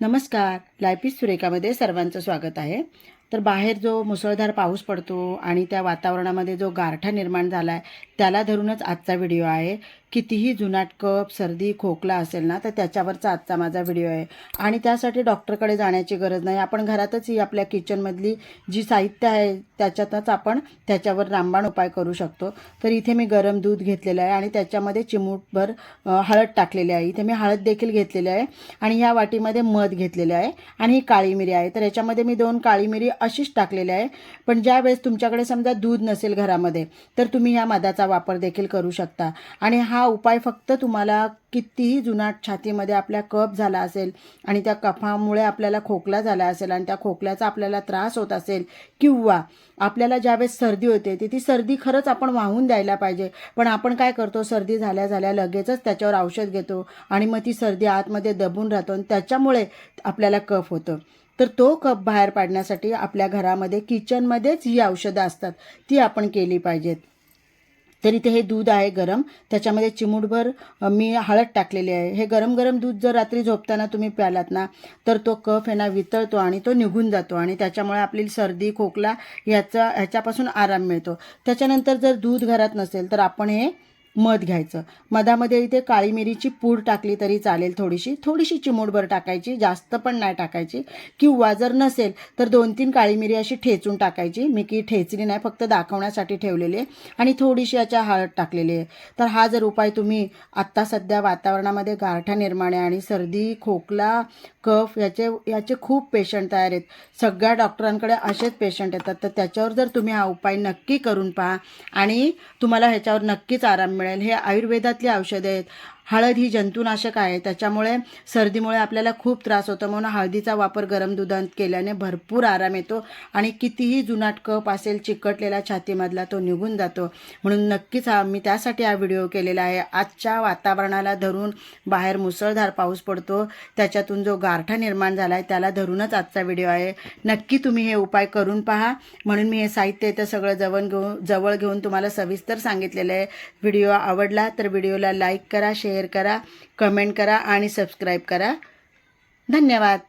नमस्कार. लायपीस सुरेखामध्ये सर्वांचं स्वागत आहे. तर बाहेर जो मुसळधार पाऊस पडतो आणि त्या वातावरणामध्ये जो गारठा निर्माण झाला आहे त्याला धरूनच आजचा व्हिडिओ आहे. कितीही जुनाट कप सर्दी खोकला असेल ना तर त्याच्यावरचा आजचा माझा व्हिडिओ आहे. आणि त्यासाठी डॉक्टरकडे जाण्याची गरज नाही. आपण घरातच ही आपल्या किचनमधली जी साहित्य आहे त्याच्यातच आपण त्याच्यावर रामबाण उपाय करू शकतो. तर इथे मी गरम दूध घेतलेलं आहे आणि त्याच्यामध्ये चिमूटभर हळद टाकलेली आहे. इथे मी हळद देखील घेतलेली आहे आणि ह्या वाटीमध्ये मध घेतलेले आहे आणि ही काळी मिरी आहे. तर याच्यामध्ये मी दोन काळी मिरी अशीच टाकलेली आहे. पण ज्यावेळेस तुमच्याकडे समजा दूध नसेल घरामध्ये तर तुम्ही ह्या मधाचा वापर देखील करू शकता. आणि हा उपाय फक्त तुम्हाला कितीही जुनाट छातीमध्ये आपल्या कफ झाला असेल आणि त्या कफामुळे आपल्याला खोकला झाला असेल आणि त्या खोकल्याचा आपल्याला त्रास होत असेल किंवा आपल्याला ज्यावेळेस सर्दी होते ती ती सर्दी खरंच आपण वाहून द्यायला पाहिजे. पण आपण काय करतो सर्दी झाल्या झाल्या लगेचच त्याच्यावर औषध घेतो आणि मग ती सर्दी आतमध्ये दबून राहतो आणि त्याच्यामुळे आपल्याला कफ होतं. तर तो कप बाहेर पाडण्यासाठी आपल्या घरामध्ये किचनमध्येच ही औषधं असतात ती आपण केली पाहिजेत. तर इथे हे दूध आहे गरम. त्याच्यामध्ये चिमूटभर मी हळद टाकलेली आहे. हे गरम गरम दूध जर रात्री झोपताना तुम्ही प्यालात ना तर तो कफ आहे ना वितळतो आणि तो निघून जातो आणि त्याच्यामुळे आपली सर्दी खोकला ह्याचा ह्याच्यापासून आराम मिळतो. त्याच्यानंतर जर दूध घरात नसेल तर आपण हे मध घ्यायचं. मधामध्ये इथे काळी मिरीची पूड टाकली तरी चालेल थोडीशी. थोडीशी चिमूटभर टाकायची जास्त पण नाही टाकायची. किंवा जर नसेल तर दोन तीन काळी मिरी अशी ठेचून टाकायची. मी की ठेचली नाही फक्त दाखवण्यासाठी ठेवलेली आहे. आणि थोडीशी याच्या हळद टाकलेली आहे. तर हा जर उपाय तुम्ही आत्ता सध्या वातावरणामध्ये गारठा निर्माण आहे आणि सर्दी खोकला कफ याचे याचे खूप पेशंट तयार आहेत. सगळ्या डॉक्टरांकडे असेच पेशंट येतात. तर त्याच्यावर जर तुम्ही हा उपाय नक्की करून पहा आणि तुम्हाला ह्याच्यावर नक्कीच आराम मिळेल हे आयुर्वेदातली औषधे आहेत हळद ही जंतुनाशक आहे. त्याच्यामुळे सर्दीमुळे आपल्याला खूप त्रास होतो. म्हणून हळदीचा वापर गरम दुधात केल्याने भरपूर आराम येतो आणि कितीही जुनाट कप असेल चिकटलेला छातीमधला तो निघून जातो. म्हणून नक्कीच हा मी त्यासाठी हा व्हिडिओ केलेला आहे. आजच्या वातावरणाला धरून बाहेर मुसळधार पाऊस पडतो. त्याच्यातून जो गारठा निर्माण झाला आहे त्याला धरूनच आजचा व्हिडिओ आहे. नक्की तुम्ही हे उपाय करून पहा. म्हणून मी हे साहित्य इथं सगळं जवळ घेऊन जवळ घेऊन तुम्हाला सविस्तर सांगितलेलं आहे. व्हिडिओ आवडला तर व्हिडिओला लाईक करा शेअर करा कमेंट करा आणि सबस्क्राईब करा. धन्यवाद.